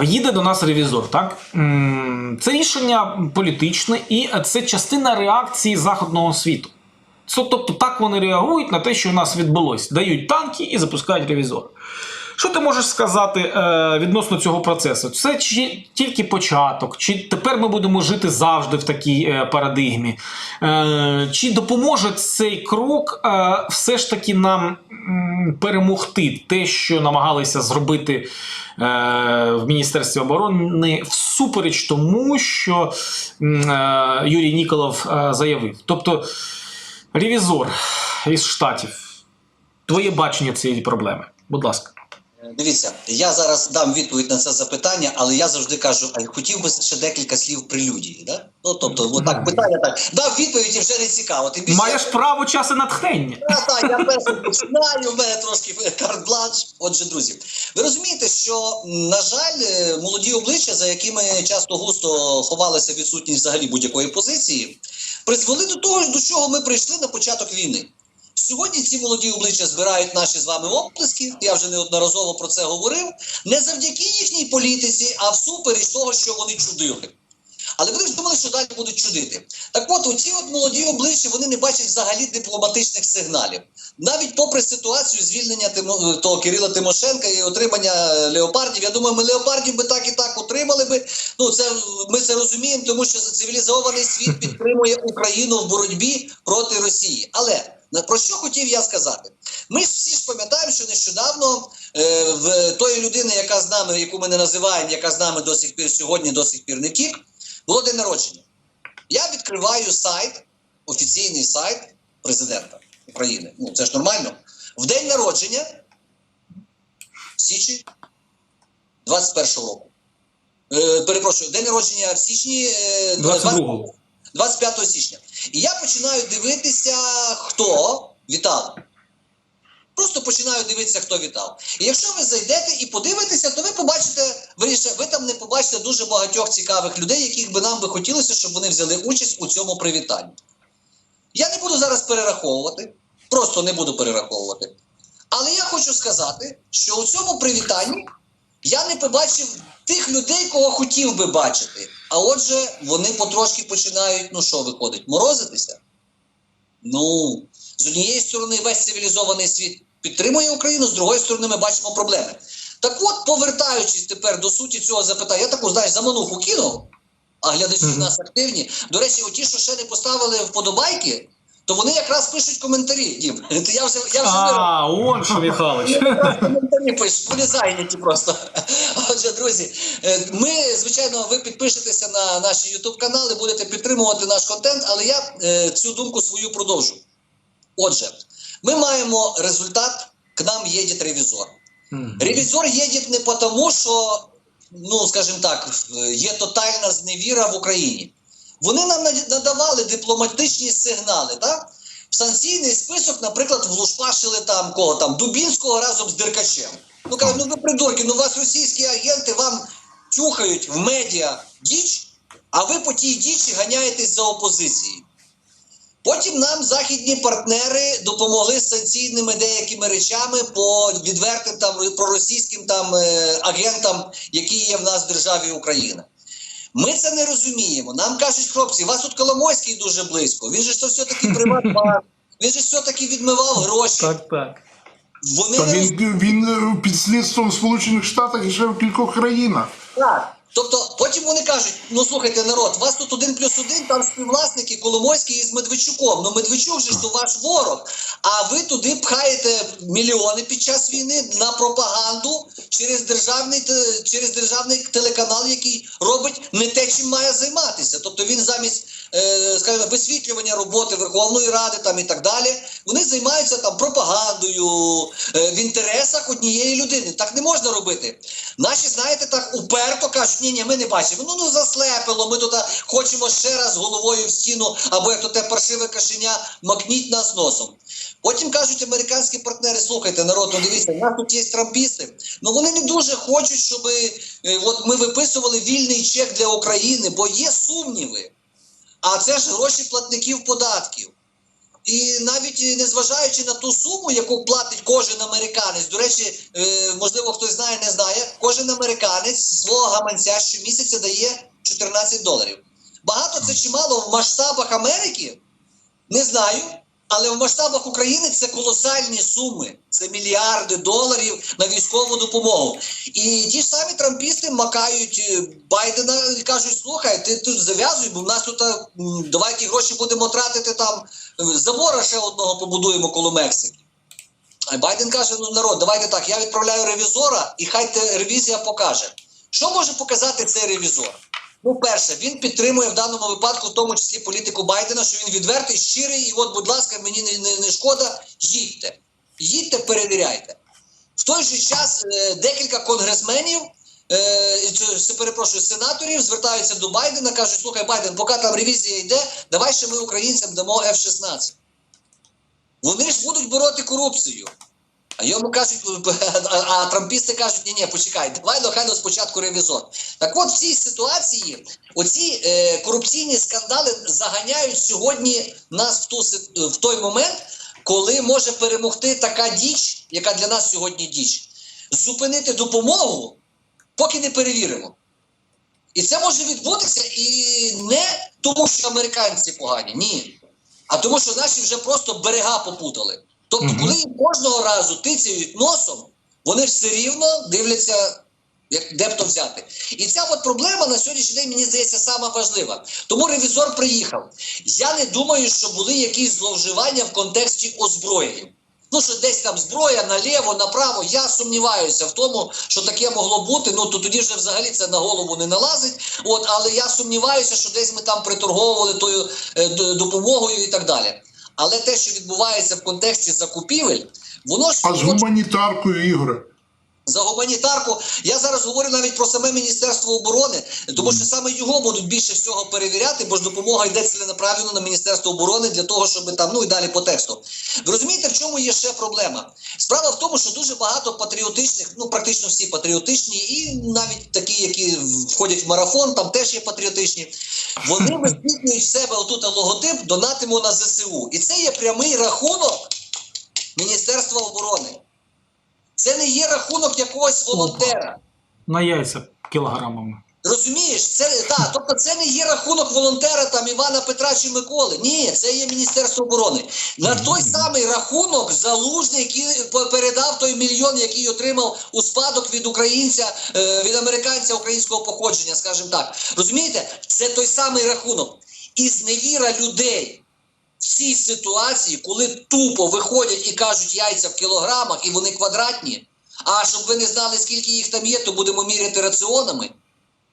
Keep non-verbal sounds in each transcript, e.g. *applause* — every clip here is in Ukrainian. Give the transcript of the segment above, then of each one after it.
Їде до нас ревізор, так? Це рішення політичне і це частина реакції західного світу. Тобто так вони реагують на те, що у нас відбулось. Дають танки і запускають ревізор. Що ти можеш сказати е, відносно цього процесу? Це чи, тільки початок, чи тепер ми будемо жити завжди в такій е, парадигмі? Е, чи допоможе цей крок все ж таки нам перемогти те, що намагалися зробити е, в Міністерстві оборони, всупереч тому, що е, Юрій Ніколов е, заявив? Тобто, ревізор із штатів, твоє бачення цієї проблеми. Будь ласка. Дивіться, я зараз дам відповідь на це запитання, але я завжди кажу, а хотів би ще декілька слів прелюдії. Да? Ну тобто, от так питання так дав відповідь і вже не цікаво. Тим більше Маєш право час і натхнення. Та, та, я перший починаю, в мене трошки карт-бланш. Отже, друзі, ви розумієте, що на жаль, е, молоді обличчя, за якими часто густо ховалася відсутність взагалі будь-якої позиції, призвели до того, до чого ми прийшли на початок війни. Сьогодні ці молоді обличчя збирають наші з вами оплески. Я вже неодноразово про це говорив. Не завдяки їхній політиці, а всупереч того, що вони чудили. Але вони ж думали, що далі будуть чудити. Так от, оці от молоді обличчя вони не бачать взагалі дипломатичних сигналів. Навіть попри ситуацію звільнення Тимо, того Кирила Тимошенка і отримання леопардів, я думаю, ми леопардів би так і так отримали би. Ну це ми це розуміємо, тому що цивілізований світ підтримує Україну в боротьбі проти Росії. Але про що хотів я сказати? Ми всі ж пам'ятаємо, що нещодавно е, в тої людини, яка з нами, яку ми не називаємо, яка з нами до сих пір сьогодні, до сих пір не тік, було день народження. Я відкриваю сайт, офіційний сайт президента України. Ну, це ж нормально. В день народження, в січні 21-го року. Е, перепрошую, день народження в січні е, 22-го. 25 січня. І я починаю дивитися, хто вітав. Просто починаю дивитися, хто вітав. І якщо ви зайдете і подивитеся, то ви побачите, виріше, ви там не побачите дуже багатьох цікавих людей, яких би нам би хотілося, щоб вони взяли участь у цьому привітанні. Я не буду зараз перераховувати, просто не буду перераховувати. Але я хочу сказати, що у цьому привітанні я не побачив тих людей, кого хотів би бачити. А отже, вони потрошки починають, ну що виходить, морозитися. Ну, з однієї сторони, весь цивілізований світ підтримує Україну, з другої сторони, ми бачимо проблеми. Так от, повертаючись тепер до суті цього запитання, я таку, знаєш, замануху кинув, а глядачі в нас активні. До речі, оті, що ще не поставили вподобайки, то вони якраз пишуть коментарі. Дім. *laughs* Я вже, я вже А, он що, Михайлович. коментарі пишуть, вони зайняті просто. *laughs* Отже, друзі, е, ми, звичайно, ви підпишетеся на наші YouTube канали, будете підтримувати наш контент, але я е, цю думку свою продовжу. Отже, ми маємо результат, к нам їде ревізор. Ревізор їде не тому, що, ну, скажімо так, є тотальна зневіра в Україні. Вони нам надавали дипломатичні сигнали, так? В санкційний список, наприклад, влушпашили там кого там Дубінського разом з Деркачем. Ну кажуть, ну ви придурки, ну вас російські агенти вам тюхають в медіа діч, а ви по тій дічі ганяєтесь за опозицією. Потім нам західні партнери допомогли з санкційними деякими речами по відвертим там проросійським там е, агентам, які є в нас в державі Україна. Ми це не розуміємо. Нам кажуть, хлопці, вас тут Коломойський дуже близько. Він же ж все-таки приватбанк, він же все-таки відмивав гроші. Так, так. Вони Та не роз- він, він е, під слідством в Сполучених Штатах і ще в кількох країнах. Так. Тобто потім вони кажуть: ну слухайте, народ, вас тут один плюс один, там співвласники Коломойський із Медведчуком. Ну Медведчук же ж то ваш ворог. А ви туди пхаєте мільйони під час війни на пропаганду через державний через державний телеканал, який робить не те, чим має займатися. Тобто він замість е, скажімо, висвітлювання роботи Верховної Ради там і так далі. Вони займаються там пропагандою е, в інтересах однієї людини. Так не можна робити. Наші, знаєте, так уперто кажуть, ні, ні, ми не бачимо. Ну ну заслепило. Ми тут хочемо ще раз головою в стіну, або як то те паршиве кашеня, макніть нас носом. Потім кажуть американські партнери: слухайте, народ, ну дивіться, у нас тут є трампісти. Ну вони не дуже хочуть, щоб е, от ми виписували вільний чек для України, бо є сумніви. А це ж гроші платників податків. І навіть незважаючи на ту суму, яку платить кожен американець, до речі, е, можливо, хтось знає, не знає, кожен американець свого гаманця щомісяця дає 14 доларів. Багато це чимало в масштабах Америки? Не знаю. Але в масштабах України це колосальні суми. Це мільярди доларів на військову допомогу. І ті ж самі трампісти макають е, Байдена і кажуть: слухай, ти тут зав'язуй, бо в нас тут е, м, давай ті гроші будемо тратити там. Забора ще одного побудуємо коло Мексики. А Байден каже: ну народ, давайте так. Я відправляю ревізора, і хай те ревізія покаже. Що може показати цей ревізор? Ну, перше, він підтримує в даному випадку, в тому числі політику Байдена, що він відвертий, щирий, і от, будь ласка, мені не, не, не шкода, їдьте. Їдьте, перевіряйте. В той же час е, декілька конгресменів, е, перепрошую, сенаторів звертаються до Байдена, кажуть, слухай, Байден, поки там ревізія йде, давай ще ми українцям дамо F-16. Вони ж будуть бороти корупцію. Йому кажуть, *laughs* а, трампісти кажуть, ні, ні, почекай, давай нехай спочатку ревізор. Так от в цій ситуації оці е, корупційні скандали заганяють сьогодні нас в, ту, в той момент, коли може перемогти така діч, яка для нас сьогодні діч, зупинити допомогу, поки не перевіримо. І це може відбутися і не тому, що американці погані, ні. А тому, що наші вже просто берега попутали. Тобто, коли їм кожного разу тицяють носом, вони все рівно дивляться, як де б то взяти. І ця от проблема на сьогоднішній день, мені здається, сама важлива. Тому ревізор приїхав. Я не думаю, що були якісь зловживання в контексті озброєння. Ну, що десь там зброя наліво, направо. Я сумніваюся в тому, що таке могло бути. Ну то тоді вже взагалі це на голову не налазить. От, але я сумніваюся, що десь ми там приторговували тою е, допомогою і так далі. Але те, що відбувається в контексті закупівель, воно ж А з гуманітаркою, ігри. за гуманітарку. Я зараз говорю навіть про саме Міністерство оборони, тому що саме його будуть більше всього перевіряти, бо ж допомога йде ціленаправленно на Міністерство оборони для того, щоб там, ну і далі по тексту. Ви розумієте, в чому є ще проблема? Справа в тому, що дуже багато патріотичних, ну практично всі патріотичні, і навіть такі, які входять в марафон, там теж є патріотичні. Вони висвітлюють в себе отут логотип донатимо на ЗСУ. І це є прямий рахунок Міністерства оборони. Це не є рахунок якогось волонтера. На яйця кілограмами. Розумієш, це так, тобто це не є рахунок волонтера там Івана Петра чи Миколи. Ні, це є Міністерство оборони. На той самий рахунок залужний, який передав той мільйон, який отримав у спадок від українця, е, від американця українського походження, скажімо так. Розумієте, це той самий рахунок. І зневіра людей в цій ситуації, коли тупо виходять і кажуть яйця в кілограмах, і вони квадратні. А щоб ви не знали, скільки їх там є, то будемо міряти раціонами.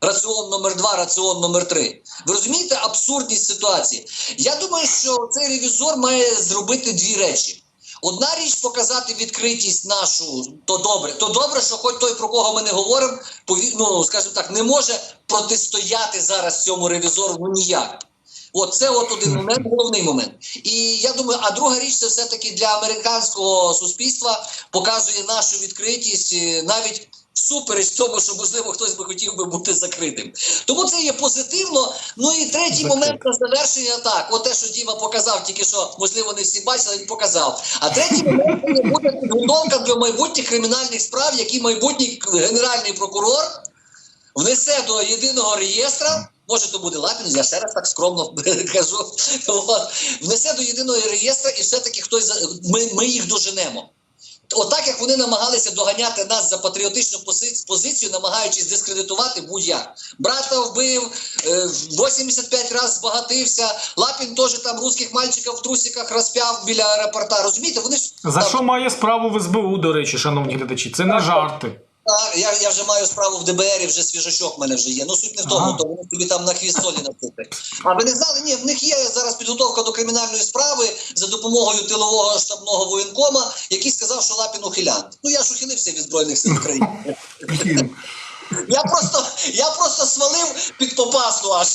Раціон номер два, раціон номер три. Ви розумієте абсурдність ситуації? Я думаю, що цей ревізор має зробити дві речі. Одна річ показати відкритість нашу, то добре. То добре, що хоч той, про кого ми не говоримо, ну, скажімо так, не може протистояти зараз цьому ревізору ну ніяк. От це от один момент, головний момент. І я думаю, а друга річ це все-таки для американського суспільства показує нашу відкритість навіть всупереч тому, що можливо хтось би хотів би бути закритим. Тому це є позитивно. Ну і третій Закритим. момент на завершення так. От те, що Діма показав, тільки що можливо не всі бачили, він показав. А третій момент це буде підготовка до майбутніх кримінальних справ, які майбутній генеральний прокурор внесе до єдиного реєстра. Може, то буде Лапін, я ще раз так скромно *laughs* кажу. Внесе до єдиного реєстра, і все-таки хтось ми, ми їх доженемо. Отак, як вони намагалися доганяти нас за патріотичну пози- позицію, намагаючись дискредитувати будь-як. Брата вбив, е, 85 разів збагатився, Лапін теж там русських мальчиків в трусиках розп'яв біля аеропорта. Розумієте, вони За там- що має справу в СБУ, до речі, шановні глядачі? Це не жарти. Так, я, я вже маю справу в ДБР, і вже свіжачок в мене вже є. Ну суть не в тому, Ага. то вони тобі там на хвіст солі насипать. А ви не знали? Ні, в них є зараз підготовка до кримінальної справи за допомогою тилового штабного воєнкома, який сказав, що Лапін ухилянт. Ну я ж ухилився від збройних сил України. Я просто, я просто свалив під попасну аж.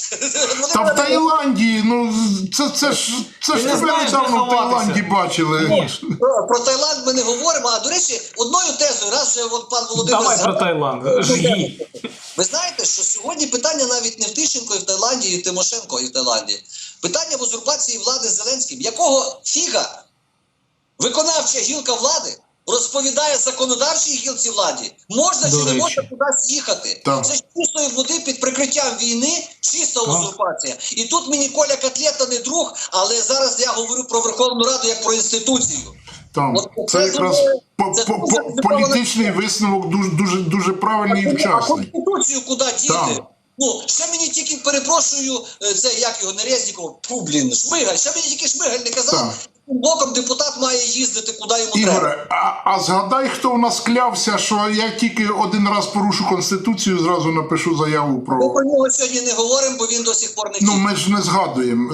Вони Та в Таїланді, ну це, це ж це ж не тебе недавно в Таїланді бачили. Конечно. Про, Таїланд ми не говоримо. А до речі, одною тезою, раз вже от пан Володимир Давай про Таїланд. Жги. Ви знаєте, що сьогодні питання навіть не в Тищенко і в Таїланді, і в Тимошенко і в Таїланді. Питання в узурпації влади Зеленським. Якого фіга виконавча гілка влади розповідає законодавчій гілці владі, можна До чи не можна кудись їхати. Так. Це ж чистої води під прикриттям війни, чиста узурпація. І тут мені Коля Котлета не друг, але зараз я говорю про Верховну Раду як про інституцію. Там От це це якраз дуже- по- по- дуже по- політичний висновок дуже дуже дуже правильний і А. Конституцію куди діти? Ну, ще мені тільки перепрошую, е, це як його не Резніков, фу, блін, Шмигаль, ще мені тільки Шмигаль не казав, Так. боком депутат має їздити, куди йому треба. Ігоре, а, а згадай, хто у нас клявся, що я тільки один раз порушу конституцію, зразу напишу заяву про Ми про. нього сьогодні не говоримо, бо він до сих пор не Ну, ми ж не згадуємо.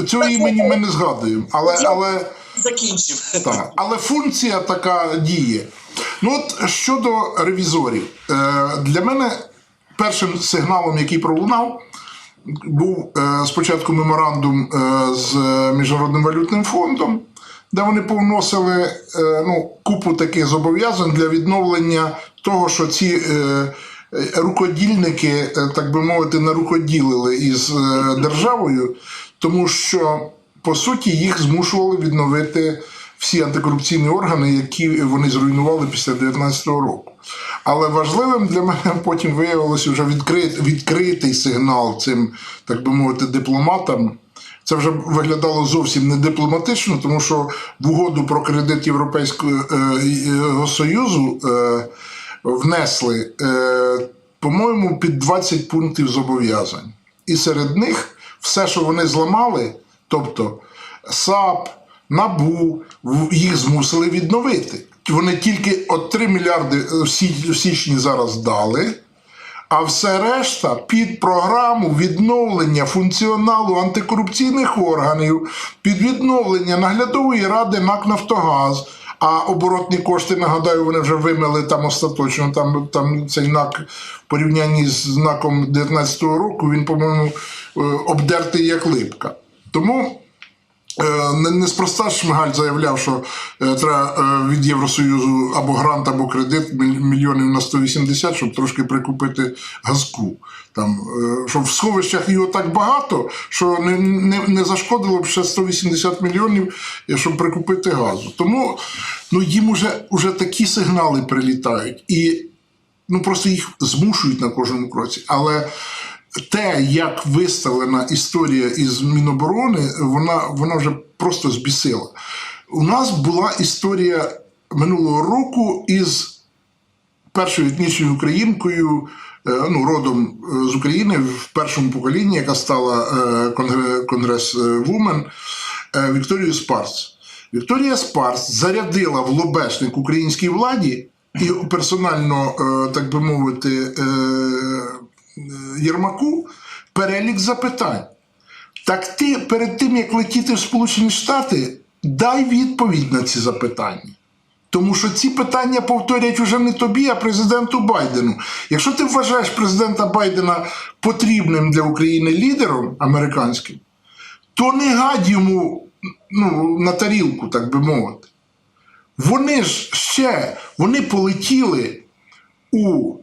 Е, Цього імені ми не згадуємо. Але, але, закінчив. так, але функція така діє. Ну от щодо ревізорів, е, для мене першим сигналом, який пролунав, був е, спочатку меморандум е, з Міжнародним валютним фондом, де вони повносили е, ну, купу таких зобов'язань для відновлення того, що ці е, е, рукодільники, е, так би мовити, нарукоділили із е, державою, тому що по суті їх змушували відновити всі антикорупційні органи, які вони зруйнували після 2019 року. Але важливим для мене *laughs* потім виявилося вже відкрит, відкритий сигнал цим, так би мовити, дипломатам. Це вже виглядало зовсім не дипломатично, тому що в угоду про кредит Європейського е, е, Союзу е, внесли, по-моєму, під 20 пунктів зобов'язань. І серед них все, що вони зламали, тобто САП, НАБУ, їх змусили відновити. Вони тільки от 3 мільярди е, в січні зараз дали. А все решта під програму відновлення функціоналу антикорупційних органів, під відновлення наглядової ради НАК Нафтогаз. А оборотні кошти, нагадаю, вони вже вимили там остаточно. Там, там цей НАК в порівнянні з НАКом 19-го року, він, по-моєму, е, обдертий як липка. Тому Неспроста Шмигаль заявляв, що е, треба е, від Євросоюзу або грант, або кредит мільйонів на 180, щоб трошки прикупити газку. Там, е, щоб в сховищах його так багато, що не, не, не зашкодило б ще 180 мільйонів, е, щоб прикупити газу. Тому ну, їм уже, уже такі сигнали прилітають. І ну, просто їх змушують на кожному кроці. Але те, як виставлена історія із Міноборони, вона, вона вже просто збісила. У нас була історія минулого року із першою етнічною українкою, е, ну, родом е, з України в першому поколінні, яка стала е, Конгрес Вумен Вікторією Спарц. Вікторія Спарц зарядила в лобешник українській владі і персонально, так би мовити, Єрмаку перелік запитань. Так ти перед тим, як летіти в Сполучені Штати, дай відповідь на ці запитання. Тому що ці питання повторять уже не тобі, а президенту Байдену. Якщо ти вважаєш президента Байдена потрібним для України лідером американським, то не гадь йому ну, на тарілку, так би мовити. Вони ж ще вони полетіли у, е,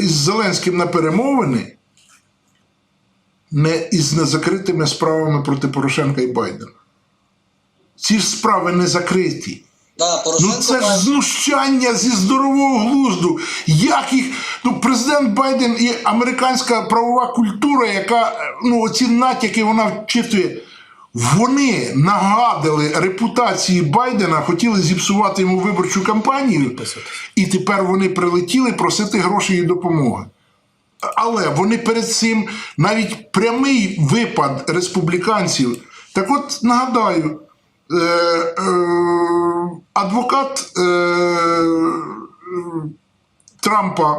із Зеленським на перемовини не із незакритими справами проти Порошенка і Байдена. Ці ж справи не закриті. Да, Ну це ж знущання зі здорового глузду. Як їх. Ну, президент Байден і американська правова культура, яка е, ну, оці натяки вона вчитує. Вони нагадили репутації Байдена, хотіли зіпсувати йому виборчу кампанію, і тепер вони прилетіли просити грошей і допомоги. Але вони перед цим навіть прямий випад республіканців. Так от нагадаю, е, е, адвокат е, Трампа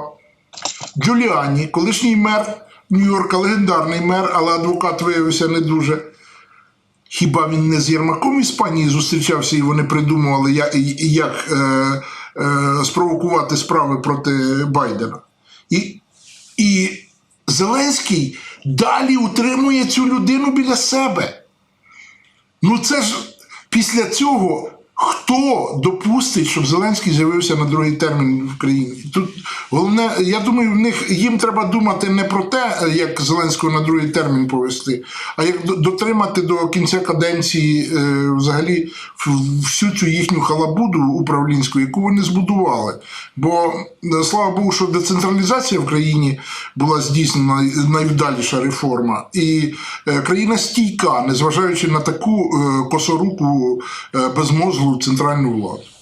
Джуліані, колишній мер Нью-Йорка, легендарний мер, але адвокат виявився не дуже. Хіба він не з Єрмаком Іспанії зустрічався і вони придумували, як, як е, е, спровокувати справи проти Байдена? І, і Зеленський далі утримує цю людину біля себе. Ну це ж після цього хто допустить, щоб Зеленський з'явився на другий термін в країні? Тут Головне, я думаю, в них їм треба думати не про те, як Зеленського на другий термін повести, а як дотримати до кінця каденції е, взагалі всю цю їхню халабуду управлінську, яку вони збудували. Бо е, слава Богу, що децентралізація в країні була здійснена найвдаліша реформа, і е, країна стійка, незважаючи на таку е, косоруку е, absoluto, entrar no nulo.